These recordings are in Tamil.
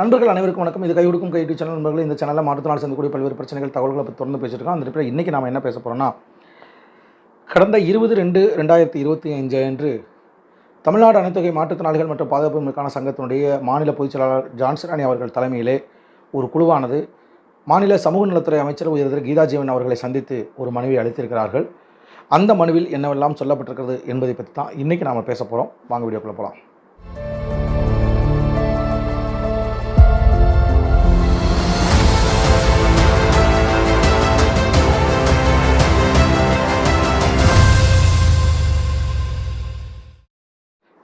நண்பர்கள் அனைவருக்கும் வணக்கம். இது கை கொடுக்கும் கை யூடியூப் சேனல் நண்பர்கள் இந்த சேனலில் மாற்றுத்தினால் சந்திக்கூடிய பல்வேறு பிரச்சனைகள் தகவல்களை பற்றி தொடர்ந்து பேசிட்டு இருக்கோம். அந்த இடத்துல இன்றைக்கி நாம் என்ன பேச போகிறோம்னா கடந்த இருபது ரெண்டு ரெண்டாயிரத்தி இருபத்தி அஞ்சு அன்று தமிழ்நாடு அனைத்தொகை மாற்றுத்திறனாளிகள் மற்றும் பாதுகாப்புக்கான சங்கத்தினுடைய மாநில பொதுச் செயலாளர் அணி அவர்கள் தலைமையிலே ஒரு குழுவானது மாநில சமூக நலத்துறை அமைச்சர் உயர்தர் கீதா ஜீவன் அவர்களை சந்தித்து ஒரு மனுவை அளித்திருக்கிறார்கள். அந்த மனுவில் என்னவெல்லாம் சொல்லப்பட்டிருக்கிறது என்பதை பற்றி தான் இன்றைக்கி நாம் பேச போகிறோம் வாங்க வீடியோக்குள்ளே போகலாம்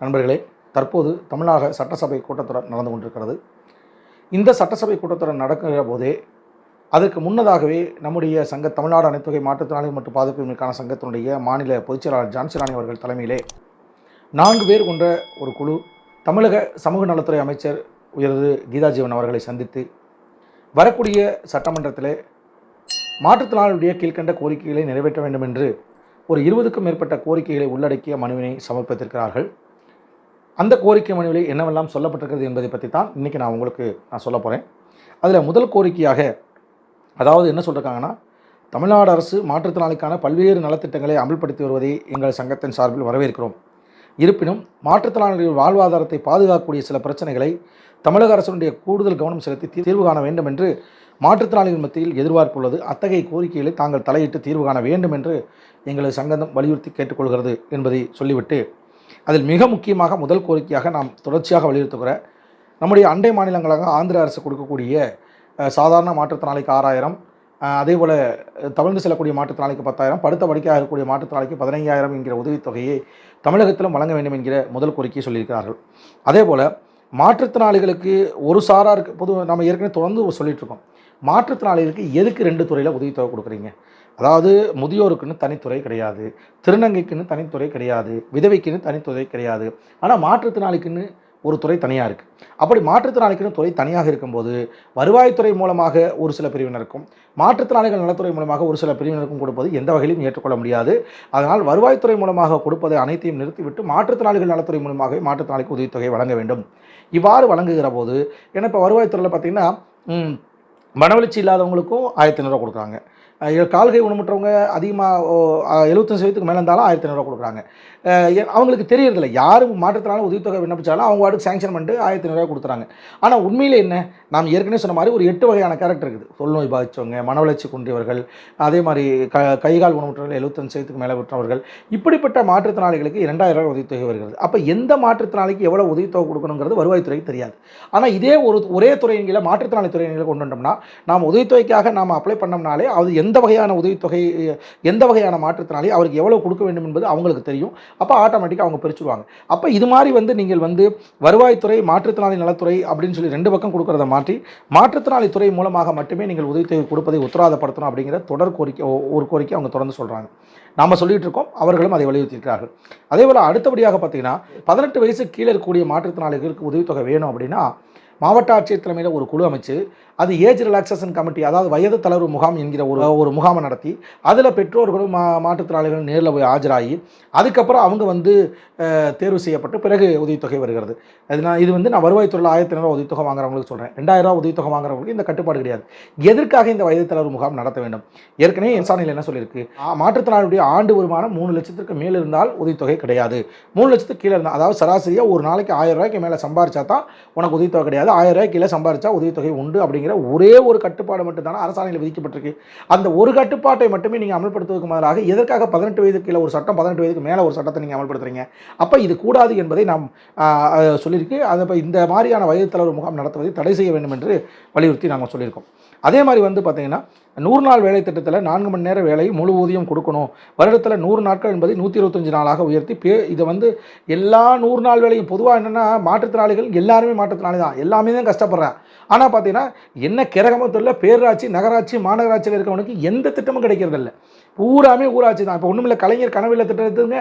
நண்பர்களே தற்போது தமிழக சட்டசபை கூட்டத்தொடர் நடந்து கொண்டிருக்கிறது. இந்த சட்டசபை கூட்டத்தொடர் நடக்கிற போதே அதற்கு முன்னதாகவே நம்முடைய சங்க தமிழ்நாடு அனைத்துகை மாற்றுத்திறனாளி மற்றும் பாதுகாப்பிற்கான சங்கத்தினுடைய மாநில பொதுச்செயலாளர் ஜான்சிராணி அவர்கள் தலைமையிலே நான்கு பேர் கொண்ட ஒரு குழு தமிழக சமூக நலத்துறை அமைச்சர் உயர்வு கீதாஜீவன் அவர்களை சந்தித்து வரக்கூடிய சட்டமன்றத்திலே மாற்றுத்திறனாளியுடைய கீழ்கண்ட கோரிக்கைகளை நிறைவேற்ற வேண்டும் என்று ஒரு இருபதுக்கும் மேற்பட்ட கோரிக்கைகளை உள்ளடக்கிய மனுவினை சமர்ப்பித்திருக்கிறார்கள். அந்த கோரிக்கை மனுவில் என்னவெல்லாம் சொல்லப்பட்டிருக்கிறது என்பதை பற்றி தான் இன்றைக்கி நான் உங்களுக்கு நான் சொல்ல போகிறேன் அதில் முதல் கோரிக்கையாக அதாவது என்ன சொல்லியிருக்காங்கன்னா தமிழ்நாடு அரசு மாற்றுத்திறனாளிக்கான பல்வேறு நலத்திட்டங்களை அமல்படுத்தி வருவதை எங்கள் சங்கத்தின் சார்பில் வரவேற்கிறோம். இருப்பினும் மாற்றுத்திறனாளிகளின் வாழ்வாதாரத்தை பாதுகாக்கக்கூடிய சில பிரச்சனைகளை தமிழக அரசினுடைய கூடுதல் கவனம் செலுத்தி தீர்வு காண வேண்டும் என்று மாற்றுத்திறனாளிகள் மத்தியில் எதிர்பார்ப்பு உள்ளது. அத்தகைய கோரிக்கைகளை தாங்கள் தலையிட்டு தீர்வு காண வேண்டும் என்று எங்களது சங்கம் வலியுறுத்தி கேட்டுக்கொள்கிறது என்பதை சொல்லிவிட்டு அதில் மிக முக்கியமாக முதல் கோரிக்கையாக நாம் தொடர்ச்சியாக வலியுறுத்துகிற நம்முடைய அண்டை மாநிலங்களாக ஆந்திர அரசு கொடுக்கக்கூடிய சாதாரண மாற்றுத்திறனாளிக்கு ஆறாயிரம் அதே போல் தமிழ்ந்து செல்லக்கூடிய மாற்றுத்திறனாளிக்கு பத்தாயிரம் படுத்த படிக்கையாக இருக்கக்கூடிய மாற்றுத்திறனாளிக்கு பதினைஞ்சாயிரம் என்கிற உதவித்தொகையை தமிழகத்திலும் வழங்க வேண்டும் என்கிற முதல் கோரிக்கையை சொல்லியிருக்கிறார்கள். அதே போல் மாற்றுத்திறனாளிகளுக்கு ஒரு சாராருக்கு பொது நம்ம ஏற்கனவே தொடர்ந்து சொல்லிகிட்ருக்கோம் மாற்றுத்திறனாளிகளுக்கு எதுக்கு ரெண்டு துறையில் உதவித்தொகை கொடுக்குறீங்க? அதாவது முதியோருக்குன்னு தனித்துறை கிடையாது திருநங்கைக்குன்னு தனித்துறை கிடையாது விதவைக்குன்னு தனித்துறை கிடையாது. ஆனால் மாற்றுத்திறனாளிக்குன்னு ஒரு துறை தனியாக இருக்குது அப்படி மாற்றுத்திறனாளிக்குன்னு துறை தனியாக இருக்கும்போது வருவாய்த்துறை மூலமாக ஒரு சில பிரிவினருக்கும் மாற்றுத்திறனாளிகள் நலத்துறை மூலமாக ஒரு சில பிரிவினருக்கும் கொடுப்பது எந்த வகையிலும் ஏற்றுக்கொள்ள முடியாது. அதனால் வருவாய்த்துறை மூலமாக கொடுப்பதை அனைத்தையும் நிறுத்திவிட்டு மாற்றுத்திறனாளிகள் நலத்துறை மூலமாக மாற்றுத்திறனாளிக்கு உதவித்தொகை வழங்க வேண்டும். இவ்வாறு வழங்குகிற போது ஏன்னா இப்போ வருவாய்த்துறையில் பார்த்தீங்கன்னா மனவளர்ச்சி இல்லாதவங்களுக்கும் ஆயிரத்தி ஐநூறுரூவா கொடுக்குறாங்க. கால்கை ஊனமுற்றவங்க அதிகமாக எழுபத்தஞ்சு சதவீதத்துக்கு மேலே இருந்தாலும் ஆயிரத்தி ஐநூறுரூவா கொடுக்குறாங்க. அவங்களுக்கு தெரியறதில்ல. யாரும் மாற்றத்தினாலும் உதவித்தொகை விண்ணப்பிச்சாலும் அவங்க வாட்டுக்கு சேங்ஷன் பண்ணிட்டு ஆயிரத்தி ஐநூறுரூவா கொடுத்துறாங்க. ஆனால் உண்மையிலே என்ன? நாம் ஏற்கனவே சொன்ன மாதிரி ஒரு எட்டு வகையான கேரக்டர் இருக்குது. தொல்நோய் பாதித்தவங்க மனவளர்ச்சி குன்றியவர்கள் அதே மாதிரி க கைகால் ஊனமுற்றவர்கள் எழுபத்தஞ்சு சதவீதத்துக்கு மேலே விட்டவர்கள் இப்படிப்பட்ட மாற்றுத்திறனாளிகளுக்கு இரண்டாயிரம் ரூபாய் உதவித்தொகை வருகிறது. அப்போ எந்த மாற்றுத்திறனாளிக்கு எவ்வளோ உதவித்தொகை கொடுக்கணுங்கிறது வருவாய்த்துறைக்கு தெரியாது. ஆனால் இதே ஒரு ஒரே துறையின் கீழே மாற்றுத்திறனாளி துறையின் கீழே கொண்டு வந்தோம்னா நாம் உதவித்தொகைக்காக நாம் அப்ளை பண்ணோம்னாலே அது எந்த எந்த வகையான உதவித்தொகை எந்த வகையான மாற்றத்தினாலே அவருக்கு எவ்வளோ கொடுக்க வேண்டும் என்பது அவங்களுக்கு தெரியும். அப்போ ஆட்டோமேட்டிக்காக அவங்க பிரிச்சுடுவாங்க அப்போ இது மாதிரி வந்து நீங்கள் வந்து வருவாய்த்துறை மாற்றுத்திறனாளி நலத்துறை அப்படின்னு சொல்லி ரெண்டு பக்கம் கொடுக்குறத மாற்றி மாற்றுத்திறனாளி துறை மூலமாக மட்டுமே நீங்கள் உதவித்தொகை கொடுப்பதை உத்தரவாதப்படுத்தணும் அப்படிங்கிற தொடர் கோரிக்கை ஒரு கோரிக்கை அவங்க தொடர்ந்து சொல்கிறாங்க நாம் சொல்லிட்டு இருக்கோம் அவர்களும் அதை வலியுறுத்தியிருக்கிறார்கள். அதே போல் அடுத்தபடியாக பார்த்தீங்கன்னா பதினெட்டு வயசு கீழே இருக்கக்கூடிய மாற்றுத்திறனாளிகளுக்கு உதவித்தொகை வேணும் அப்படின்னா மாவட்ட ஆட்சியர் தலைமையில் ஒரு குழு அமைச்சு அது ஏஜ் ரிலாக்ஸேஷன் கமிட்டி அதாவது வயது தளர்வு முகாம் என்கிற ஒரு ஒரு முகாமை நடத்தி அதில் பெற்றோர்களும் மா மாற்றுத்திறனாளிகளும் நேரில் போய் ஆஜராகி அதுக்கப்புறம் அவங்க வந்து தேர்வு செய்யப்பட்டு பிறகு உதவித்தொகை வருகிறது. அது நான் இது வந்து நான் வருவாய்த்துறையில் ஆயிரத்தி ஐநூறுவா உதவித்தொகை வாங்குறவங்களுக்கு சொல்கிறேன் ரெண்டாயிரம் ரூபா உதவித்தொகை வாங்குறவங்களுக்கு இந்த கட்டுப்பாடு கிடையாது. எதற்காக இந்த வயது தளர்வு முகாம் நடத்த வேண்டும்? ஏற்கனவே என்சானில் என்ன சொல்லியிருக்கு? ஆ, மாற்றுத்திறனாளியுடைய ஆண்டு வருமானம் மூணு லட்சத்திற்கு மேல் இருந்தால் உதவித்தொகை கிடையாது. மூணு லட்சத்துக்கு கீழே இருந்தால் அதாவது சராசரியாக ஒரு நாளைக்கு ஆயிரம் ரூபாய்க்கு மேலே சம்பாரிச்சா தான் உனக்கு உதவித்தொகை கிடையாது. ஆயிரம் ரூபாய்க்கு கீழே சம்பாரிச்சா உதவித்தொகை உண்டு அப்படிங்கிற ஒரே ஒரு கட்டுப்பாடு மட்டும்தான் அரசாணையில் விதிக்கப்பட்டிருக்கு. அந்த ஒரு கட்டுப்பாட்டை மட்டுமே நீங்கள் அமல்படுத்துவதற்கு முதலாக எதற்காக பதினெட்டு வயதுக்கு கீழே ஒரு சட்டம் பதினெட்டு வயதுக்கு மேலே ஒரு சட்டத்தை நீங்கள் அமல்படுத்துறீங்க? அப்போ இது கூடாது என்பதை நாம் சொல்லியிருக்கு. அதை இப்போ இந்த மாதிரியான வயது தலைவர் முகாம் நடத்துவதை தடை செய்ய வேண்டும் என்று வலியுறுத்தி நாங்கள் சொல்லியிருக்கோம். அதே மாதிரி வந்து பார்த்தீங்கன்னா நூறு நாள் வேலை திட்டத்தில் நான்கு மணி நேர வேலை முழு ஊதியம் கொடுக்கணும். வருடத்தில் நூறு நாட்கள் என்பதை நூற்றி இருபத்தஞ்சு நாளாக உயர்த்தி பே இதை வந்து எல்லா நூறு நாள் வேலையும் பொதுவாக என்னென்னா மாற்றுத்திறனாளிகள் எல்லாருமே மாற்றுத்திறனாளி தான் எல்லாமே தான் கஷ்டப்படுறேன் ஆனால் பார்த்தீங்கன்னா என்ன கிரகமோ தெரியல பேரூராட்சி நகராட்சி மாநகராட்சியில் இருக்கவனுக்கு எந்த திட்டமும் கிடைக்கிறதில்ல. பூராமே ஊராட்சி தான். இப்போ ஒன்றுமில்ல கலைஞர் கனவில்ல திட்டத்துங்க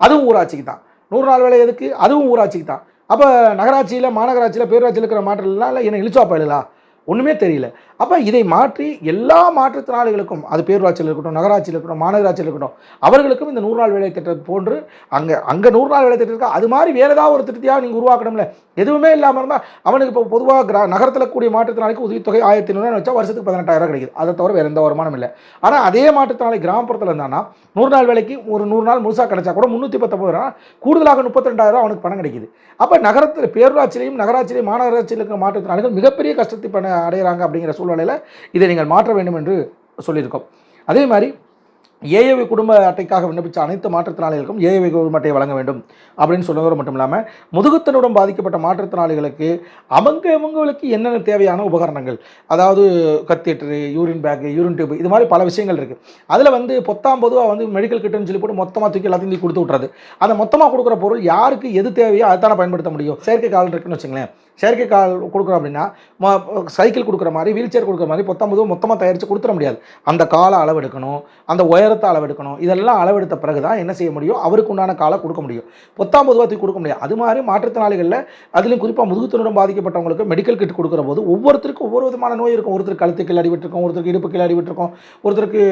அதுவும் ஊராட்சிக்கு தான். நூறு நாள் வேலை எதுக்கு? அதுவும் ஊராட்சிக்கு தான். அப்போ நகராட்சியில் மாநகராட்சியில் பேராட்சியில் இருக்கிற மாற்றலாம் இல்லை என்ன இழிச்சா பயலுலா ஒன்றுமே தெரியல. அப்போ இதை மாற்றி எல்லா மாற்றுத்திறனாளிகளுக்கும் அது பேரூராட்சியில் இருக்கட்டும் நகராட்சியில் இருக்கட்டும் மாநகராட்சியில் இருக்கட்டும் அவர்களுக்கும் இந்த நூறு நாள் வேலை திட்டம் போன்று அங்கே அங்கே நூறு நாள் வேலை திட்டம் இருக்கா? அது மாதிரி வேறு ஏதாவது ஒரு திட்டத்தையாக நீங்கள் உருவாக்கணும்ல. எதுவுமே இல்லாமல் இருந்தால் அவனுக்கு இப்போ பொதுவாக கிரா நகரத்தில் கூடிய மாற்றுத்திறனாளிக்கு உதவித்தொகை ஆயிரத்தி ஐநூறுவா வச்சா வருஷத்துக்கு பதினெட்டாயிரம் கிடைக்குது. அதை தவிர வேறு எந்த வருமானம் இல்லை. ஆனால் அதே மாற்றுத்திறனாளி கிராமப்புறத்தில் இருந்தானா நூறு நாள் வேலைக்கு ஒரு நூறு நாள் முழுசாக கிடைச்சா கூட முந்நூற்றி பத்தொம்பது ரூபா கூடுதலாக முப்பத்தி ரெண்டாயிரம் அவனுக்கு பணம் கிடைக்குது. அப்போ நகரத்தில் பேரூராட்சியிலையும் நகராட்சியிலையும் மாநகராட்சியில் இருக்கிற மாற்றுத்திறனாளிகள் மிகப்பெரிய கஷ்டத்தை பண்ண அடைகிறாங்க அப்படிங்கிற சூழ்நிலையில் இதை நீங்கள் மாற்ற வேண்டும் என்று சொல்லியிருக்கோம். அதே மாதிரி ஏஏவி குடும்ப அட்டைக்காக விண்ணப்பித்த அனைத்து மாற்றுத்திறனாளிகளுக்கும் ஏஏவி குடும்ப அட்டையை வழங்க வேண்டும் அப்படின்னு சொல்லுவது மட்டும் இல்லாமல் முதுகுத்தனுடன் பாதிக்கப்பட்ட மாற்றுத்திறனாளிகளுக்கு அவங்க அவங்களுக்கு என்னென்ன தேவையான உபகரணங்கள்? அதாவது catheter urine bag urine tube இது மாதிரி பல விஷயங்கள் இருக்குது அதில் வந்து பொத்தாம் பொதுவாக வந்து மெடிக்கல் கிட்டுன்னு சொல்லி போட்டு மொத்தமாக தூக்கி எல்லாத்தையும் தூக்கி கொடுத்து விட்றது அந்த மொத்தமாக கொடுக்குற பொருள் யாருக்கு எது தேவையோ அதை தானே பயன்படுத்த முடியும். செயற்கை கால் இருக்குன்னு வச்சுங்களேன். செயற்கை கால் கொடுக்குறோம் அப்படின்னா சைக்கிள் கொடுக்குற மாதிரி வீல் சேர் கொடுக்குற மாதிரி பொத்தாம்பது மொத்தமாக தயாரித்து கொடுத்துட முடியாது. அந்த காலை அளவெடுக்கணும் அந்த உயரத்தை அளவெடுக்கணும் இதெல்லாம் அளவெடுத்த பிறகு தான் என்ன செய்ய முடியும்? அவருக்கு உண்டான காலை கொடுக்க முடியும். பொத்தாம்பது தூக்கி கொடுக்க முடியாது. அது மாதிரி மாற்றுத்திறனாளிகளில் அதுலேயும் குறிப்பாக முதுகுத்தினுடன் பாதிக்கப்பட்டவங்களுக்கு மெடிக்கல் கிட் கொடுக்குற போது ஒவ்வொருத்தருக்கும் ஒவ்வொரு விதமான நோய் இருக்கும். ஒருத்தருக்கு கழுத்துக்கு அடிபட்டிருக்கும் ஒருத்தருக்கு இடுப்புக்கு அடிபட்டிருக்கும் ஒருத்தருக்கு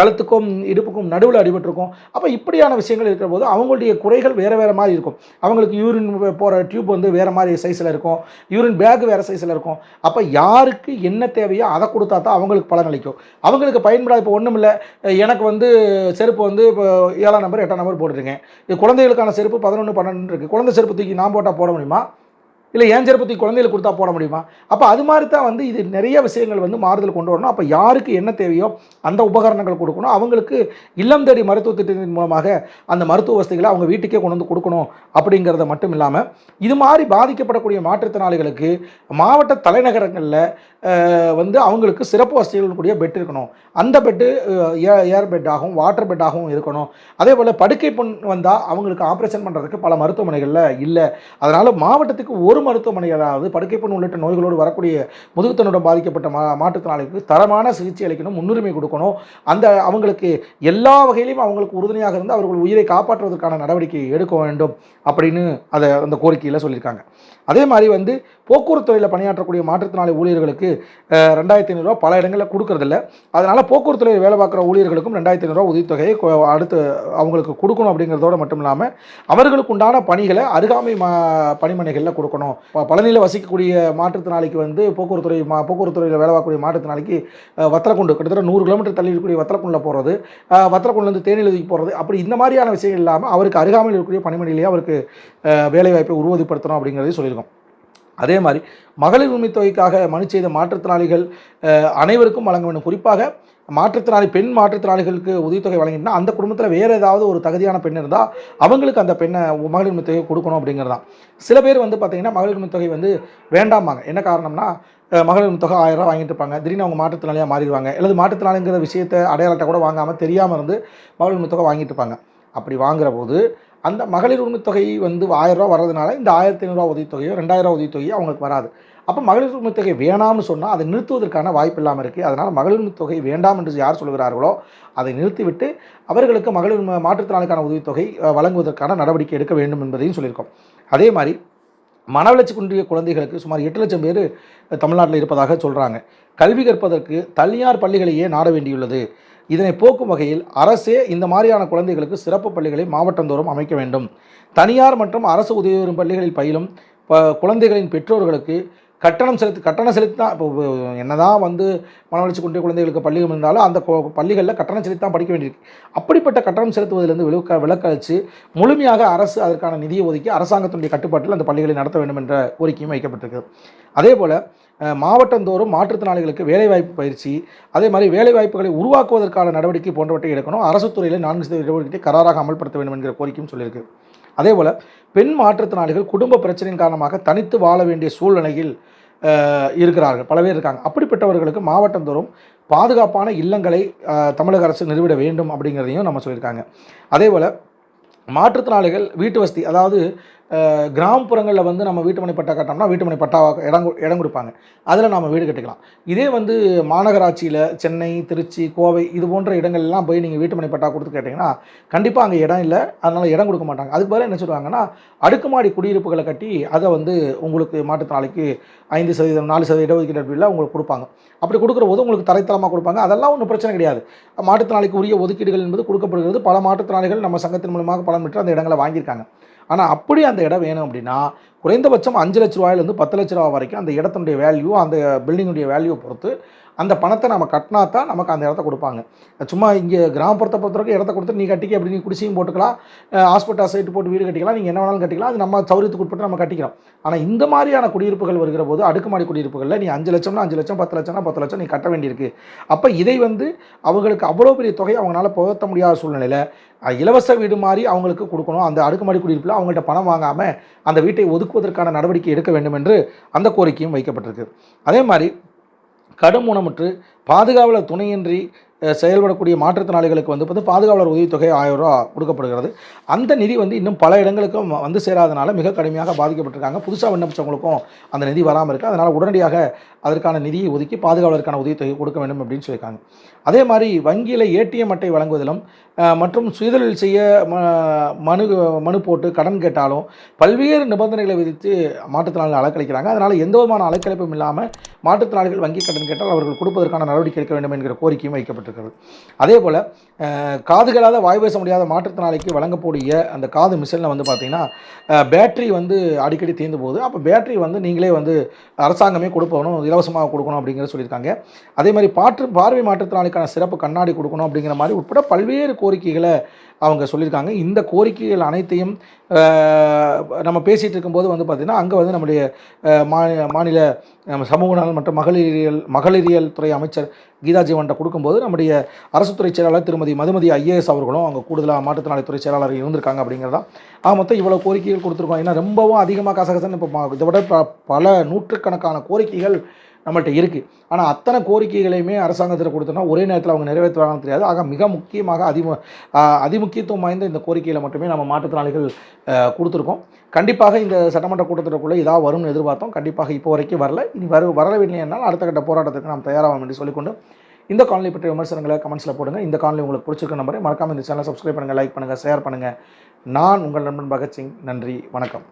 கழுத்துக்கும் இடுப்புக்கும் நடுவில் அடிபட்டிருக்கும். அப்போ இப்படியான விஷயங்கள் இருக்கிற போது அவங்களுடைய குறைகள் வேறு வேறு மாதிரி இருக்கும். அவங்களுக்கு யூரின் போகிற டியூப் வந்து வேறு மாதிரி சைஸில் இருக்கும். யூரின் பேக் வேறு சைஸில் இருக்கும். அப்போ யாருக்கு என்ன தேவையோ அதை கொடுத்தா தான் அவங்களுக்கு பலன் அளிக்கும். அவங்களுக்கு பயன்படாது இப்போ ஒன்றும் இல்லை. எனக்கு வந்து செருப்பு வந்து இப்போ ஏழாம் நம்பர் எட்டாம் நம்பர் போட்டுருக்கேன். இது குழந்தைகளுக்கான செருப்பு பதினொன்று பன்னெண்டு இருக்குது குழந்தை செருப்பு தூக்கி நான் போட்டால் போட முடியுமா? இல்லை ஏன் செருப்பு தூக்கி குழந்தைகளுக்கு கொடுத்தா போட முடியுமா? அப்போ அது மாதிரி தான் வந்து இது நிறைய விஷயங்கள் வந்து மாறுதல் கொண்டு வரணும். அப்போ யாருக்கு என்ன தேவையோ அந்த உபகரணங்கள் கொடுக்கணும். அவங்களுக்கு இல்லம் தேடி மருத்துவ திட்டத்தின் மூலமாக அந்த மருத்துவ வசதிகளை அவங்க வீட்டுக்கே கொண்டு வந்து கொடுக்கணும் அப்படிங்கிறத மட்டும் இல்லாமல் இது மாதிரி பாதிக்கப்படக்கூடிய மாற்றுத்திறனாளிகளுக்கு மாவட்ட தலைநகரங்களில் வந்து அவங்களுக்கு சிறப்பு வசதிகள் கூடிய பெட் இருக்கணும். அந்த பெட்டு ஏர் பெட்டாகவும் வாட்டர் பெட்டாகவும் இருக்கணும். அதே போல் படுக்கை பொண் வந்தால் அவங்களுக்கு ஆப்ரேஷன் பண்ணுறதுக்கு பல மருத்துவமனைகளில் இல்லை. அதனால் மாவட்டத்துக்கு ஒரு மருத்துவமனைகளாவது படுக்கை பெண் உள்ளிட்ட நோய்களோடு வரக்கூடிய முதுகுத்தனுடன் பாதிக்கப்பட்ட மா மாற்றுத்திறனாளிகளுக்கு தரமான சிகிச்சை அளிக்கணும் முன்னுரிமை கொடுக்கணும். அந்த அவங்களுக்கு எல்லா வகையிலையும் அவங்களுக்கு உறுதுணையாக இருந்து அவர்கள் உயிரை காப்பாற்றுவதற்கான நடவடிக்கை எடுக்க வேண்டும் அப்படின்னு அதை அந்த கோரிக்கையில் சொல்லியிருக்காங்க. அதே மாதிரி வந்து போக்குவரத்து துறையில் பணியாற்றக்கூடிய மாற்றுத்திறனாளி ஊழியர்களுக்கு ரெண்டாயிரத்தி ஐநூறுரூவா பல இடங்களில் கொடுக்கறதில்ல. அதனால் போக்குவரத்து துறையில் வேலை பார்க்குற ஊழியர்களுக்கும் ரெண்டாயிரத்தி ஐநூறுரூவா உதவித்தொகையை அடுத்து அவங்களுக்கு கொடுக்கணும் அப்படிங்கிறதோட மட்டும் இல்லாமல் அவர்களுக்கு உண்டான பணிகளை அருகாமை மா பணிமனைகளில் கொடுக்கணும். பழனியில் வசிக்கக்கூடிய மாற்றுத்திறனாளிக்கு வந்து போக்குவரத்து துறை மா போக்குவரத்து துறையில் வேலை பார்க்கக்கூடிய மாற்றுத்திறனாளிக்கு அஹ், வத்தலக்குண்டு கிட்டத்தட்ட நூறு கிலோமீட்டர் தள்ளி இருக்கக்கூடிய வத்தலக்குண்டில் போகிறது வத்தலக்குண்டுலேருந்து தேனிலதுக்கு போகிறது அப்படி இந்த மாதிரியான விஷயங்கள் இல்லாமல் அவருக்கு அருகாமையில் இருக்கக்கூடிய பணிமனையிலேயே அவருக்கு வேலைவாய்ப்பை உருவதிப்படுத்தணும் அப்படிங்கிறதையும் சொல்லியிருக்கோம் அதே மாதிரி மகளிர் உரிமை தொகைக்காக மனு செய்த மாற்றுத்திறனாளிகள் அனைவருக்கும் வழங்க வேண்டும். குறிப்பாக மாற்றுத்திறனாளி பெண் மாற்றுத்திறனாளிகளுக்கு உதவித்தொகை வழங்கினா அந்த குடும்பத்தில் வேறு ஏதாவது ஒரு தகுதியான பெண் இருந்தால் அவங்களுக்கு அந்த பெண்ணை மகளிர் உரிமை தொகை கொடுக்கணும் அப்படிங்கிறதான் சில பேர் வந்து பார்த்திங்கன்னா மகளிர் உரிமை தொகை வந்து வேண்டாமாங்க என்ன காரணம்னா மகளிர் உரிமை தொகை ஆயிரம் ரூபாய் வாங்கிட்டு இருப்பாங்க. திடீர்னு அவங்க மாற்றுத்திறனாளியாக மாறிடுவாங்க. அல்லது மாற்றுத்திறனாளிங்கிற விஷயத்தை அடையாளத்தை கூட வாங்காமல் தெரியாமல் இருந்து மகளிர் உரிமை தொகை வாங்கிட்டு இருப்பாங்க. அப்படி வாங்குற போது அந்த மகளிர் உரிமைத் தொகை வந்து ஆயிரம் ரூபா வர்றதுனால இந்த ஆயிரத்தி ஐநூறுரூவா உதவித்தொகையோ ரெண்டாயிரம் ரூபா உதவித்தொகையோ அவங்களுக்கு வராது. அப்போ மகளிர் உரிமைத் தொகை வேணாம்னு சொன்னால் அதை நிறுத்துவதற்கான வாய்ப்பு இல்லாமல் இருக்குது அதனால் மகளிர் உரிமைத் தொகை வேண்டாம் என்று யார் சொல்கிறார்களோ அதை நிறுத்திவிட்டு அவர்களுக்கு மகளிர் மாற்றுத்திறனாளிக்கான உதவித்தொகை வழங்குவதற்கான நடவடிக்கை எடுக்க வேண்டும் என்பதையும் சொல்லியிருக்கோம். அதே மாதிரி மனவளர்ச்சி குன்றிய குழந்தைகளுக்கு சுமார் எட்டு லட்சம் பேர் தமிழ்நாட்டில் இருப்பதாக சொல்கிறாங்க கல்வி கற்பதற்கு தனியார் பள்ளிகளையே நாட வேண்டியுள்ளது. இதனை போக்கும் வகையில் அரசே இந்த மாதிரியான குழந்தைகளுக்கு சிறப்பு பள்ளிகளை மாவட்டந்தோறும் அமைக்க வேண்டும். தனியார் மற்றும் அரசு உதவி பெறும் பள்ளிகளில் பயிலும் குழந்தைகளின் பெற்றோர்களுக்கு கட்டணம் செலுத்தி கட்டணம் செலுத்தி தான் இப்போ என்னதான் வந்து மனவளர்ச்சி குன்றிய குழந்தைகளுக்கு பள்ளிகள் இருந்தாலும் அந்த பள்ளிகளில் கட்டணம் செலுத்தி தான் படிக்க வேண்டியிருக்கு. அப்படிப்பட்ட கட்டணம் செலுத்துவதிலிருந்து விலக்க விலக்களித்து முழுமையாக அரசு அதற்கான நிதியை ஒதுக்கி அரசாங்கத்தினுடைய கட்டுப்பாட்டில் அந்த பள்ளிகளை நடத்த வேண்டும் என்ற கோரிக்கையும் வைக்கப்பட்டிருக்கு அதே போல் மாவட்டந்தோறும் மாற்றுத்திறனாளிகளுக்கு வேலைவாய்ப்பு பயிற்சி அதே மாதிரி வேலைவாய்ப்புகளை உருவாக்குவதற்கான நடவடிக்கை போன்றவற்றை எடுக்கணும். அரசு துறையில் நான்கு சதவீத நடவடிக்கை கராராக அமல்படுத்த வேண்டும் என்கிற கோரிக்கையும் சொல்லியிருக்கு. அதே போல் பெண் மாற்றுத்திறனாளிகள் குடும்ப பிரச்சனையின் காரணமாக தனித்து வாழ வேண்டிய சூழ்நிலையில் இருக்கிறார்கள். பல பேர் இருக்காங்க. அப்படிப்பட்டவர்களுக்கு மாவட்டந்தோறும் பாதுகாப்பான இல்லங்களை தமிழக அரசு நிறுவிட வேண்டும் அப்படிங்கிறதையும் நம்ம சொல்லியிருக்காங்க. அதே போல் மாற்றுத்திறனாளிகள் வீட்டு வசதி அதாவது கிராமப்புறங்களில் வந்து நம்ம வீட்டுமனை பட்டா கட்டோம்னா வீட்டுமனை பட்டா இடம் இடம் கொடுப்பாங்க. அதில் நம்ம வீடு கட்டிக்கலாம். இதே வந்து மாநகராட்சியில் சென்னை திருச்சி கோவை இது போன்ற இடங்கள்லாம் போய் நீங்கள் வீட்டுமனை பட்டா கொடுத்து கேட்டிங்கன்னா கண்டிப்பாக அங்கே இடம் இல்லை. அதனால் இடம் கொடுக்க மாட்டாங்க. அதுக்கு பதிலாக என்ன சொல்லுவாங்கன்னா அடுக்குமாடி குடியிருப்புகளை கட்டி அதை வந்து உங்களுக்கு மாற்றுத்திறனாளிக்கு ஐந்து சதவீதம் நாலு சதவீத இடஒதுக்கீடு அப்படிலாம் உங்களுக்கு கொடுப்பாங்க. அப்படி கொடுக்குற போது உங்களுக்கு தரைத்தளமாக கொடுப்பாங்க. அதெல்லாம் ஒன்றும் பிரச்சனை கிடையாது. மாற்றுத்திறனாளிக்கு உரிய ஒதுக்கீடுகள் என்பது கொடுக்கப்படுகிறது. பல மாற்றுத்திறனாளிகள் நம்ம சங்கத்தின் மூலமாக பலன் பெற்று அந்த இடங்களை வாங்கியிருக்காங்க. ஆனால் அப்படி அந்த இடம் வேணும் அப்படின்னா குறைந்தபட்சம் அஞ்சு லட்ச ரூபாயிலேருந்து பத்து லட்ச ரூபா வரைக்கும் அந்த இடத்தினுடைய வேல்யூ அந்த பில்டிங்குடைய வேல்யூவை பொறுத்து அந்த பணத்தை நம்ம கட்டினா தான் நமக்கு அந்த இடத்த கொடுப்பாங்க. சும்மா இங்கே கிராமப்புறத்தை பொறுத்த வரைக்கும் இடத்த கொடுத்து நீ கட்டிக்க அப்படி நீ குடிசையும் போட்டுக்கலாம் ஹாஸ்பிட்டல் சைட்டு போட்டு வீடு கட்டிக்கலாம் நீங்கள் என்ன வேணாலும் கட்டிக்கலாம் அது நம்ம சௌரியத்துக்கு உட்பட்டு நம்ம கட்டிக்கிறோம். ஆனால் இந்த மாதிரியான குடியிருப்புகள் வருகிற போது அடுக்குமாடி குடியிருப்புகளில் நீ அஞ்சு லட்சம்னா அஞ்சு லட்சம் பத்து லட்சம்னா பத்து லட்சம் நீ கட்ட வேண்டியிருக்கு. அப்போ இதை வந்து அவங்களுக்கு அவ்வளோ பெரிய தொகையை அவங்களால புகத்த முடியாத சூழ்நிலையில் இலவச வீடு மாதிரி அவங்களுக்கு கொடுக்கணும். அந்த அடுக்குமாடி குடியிருப்பில் அவங்கள்ட்ட பணம் வாங்காமல் அந்த வீட்டை ஒதுக்கு ஒதுக்குவதற்கான நடவடிக்கை எடுக்க வேண்டும் என்று அந்த கோரிக்கையும் வைக்கப்பட்டிருக்கு அதே மாதிரி கடும் ஊனமுற்று பாதுகாவலர் துணையின்றி செயல்படக்கூடிய மாற்றுத்திறனாளிகளுக்கு வந்து பார்த்து பாதுகாவலர் உதவித்தொகை ஆயிரம் ரூபா கொடுக்கப்படுகிறது. அந்த நிதி வந்து இன்னும் பல இடங்களுக்கும் வந்து சேராதனால மிக கடுமையாக பாதிக்கப்பட்டிருக்காங்க. புதுசாக விண்ணப்பிச்சவங்களுக்கும் அந்த நிதி வராமல் இருக்குது அதனால் உடனடியாக அதற்கான நிதியை ஒதுக்கி பாதுகாவலருக்கான உதவித்தொகை கொடுக்க வேண்டும் அப்படின்னு சொல்லியிருக்காங்க. அதே மாதிரி வங்கியில் ஏடிஎம் அட்டை வழங்குவதிலும் மற்றும் சுயதொழில் செய்ய ம- மனு மனு போட்டு கடன் கேட்டாலும் பல்வேறு நிபந்தனைகளை விதித்து மாற்றுத்திறனாளிகள் அலக்கழிக்கிறாங்க. அதனால் எந்த விதமான அலக்கழிப்பும் இல்லாமல் மாற்றுத்திறனாளிகள் வங்கி கடன் கேட்டால் அவர்கள் கொடுப்பதற்கான நடவடிக்கை எடுக்க வேண்டும் என்கிற கோரிக்கையும் வைக்கப்பட்டிருக்கிறது அதே போல் காதுகளால் வாய் பேச முடியாத மாற்றுத்திறனாளிக்கு வழங்கக்கூடிய அந்த காது மிஷினில் வந்து பார்த்தீங்கன்னா பேட்ரி வந்து அடிக்கடி தீர்ந்து போகுது. அப்போ பேட்ரி வந்து நீங்களே வந்து அரசாங்கமே கொடுக்கணும் இலவசமாக கொடுக்கணும் அப்படிங்கிற சொல்லியிருக்காங்க. அதே மாதிரி பாற்று பார்வை மாற்றுத்திறனாளிக்கான சிறப்பு கண்ணாடி கொடுக்கணும் அப்படிங்கிற மாதிரி உட்பட பல்வேறு கோரிக்கைகளை அவங்க சொல்லியிருக்காங்க. இந்த கோரிக்கைகள் அனைத்தையும் நம்ம பேசிகிட்டு இருக்கும்போது வந்து பார்த்திங்கன்னா அங்கே வந்து நம்முடைய அஹ், மா- மாநில சமூக நலன் மற்றும் மகளிரியல் மகளிரியல் துறை அமைச்சர் கீதா ஜீவன்கிட்ட கொடுக்கும்போது நம்முடைய அரசு துறை செயலாளர் திருமதி மதுமதி ஐஏஎஸ் அவர்களும் அவங்க கூடுதலாக மாற்றுத்திறனாளித்துறை செயலாளர் இருந்திருக்காங்க அப்படிங்கிறதா. ஆக மொத்தம் இவ்வளோ கோரிக்கைகள் கொடுத்துருக்கோம். ஏன்னா ரொம்பவும் அதிகமாக கசகசன்னு இப்போ இதை விட ப- பல நூற்றுக்கணக்கான கோரிக்கைகள் நம்மள்கிட்ட இருக்குது ஆனால் அத்தனை கோரிக்கைகளையுமே அரசாங்கத்தில் கொடுத்தோன்னா ஒரே நேரத்தில் அவங்க நிறைவேற்றுவாங்கன்னு தெரியாது. ஆக மிக முக்கியமாக அதிமு அதிமுக்கியத்துவம் வாய்ந்த இந்த கோரிக்கையில் மட்டுமே நம்ம மாற்றுத்திறனாளிகள் கொடுத்துருக்கோம். கண்டிப்பாக இந்த சட்டமன்ற கூட்டத்திற்குள்ளே இதாக வரும்னு எதிர்பார்த்தோம். கண்டிப்பாக இப்போ வரைக்கும் வரல. இனி வர வரவில்லை என்றால் அடுத்த கட்ட போராட்டத்துக்கு நாம் தயாராகும் என்று சொல்லிக்கொண்டு இந்த காணொலி பற்றிய விமர்சனங்களை கமெண்ட்ஸில் போடுங்க. இந்த காணொலி உங்களுக்கு பிடிச்சிருக்க நம்பரை மறக்காம இந்த சேனலை சப்ஸ்கிரைப் பண்ணுங்கள் லைக் பண்ணுங்கள் ஷேர் பண்ணுங்கள் நான் உங்கள் நண்பன் பகத்சிங். நன்றி. வணக்கம்.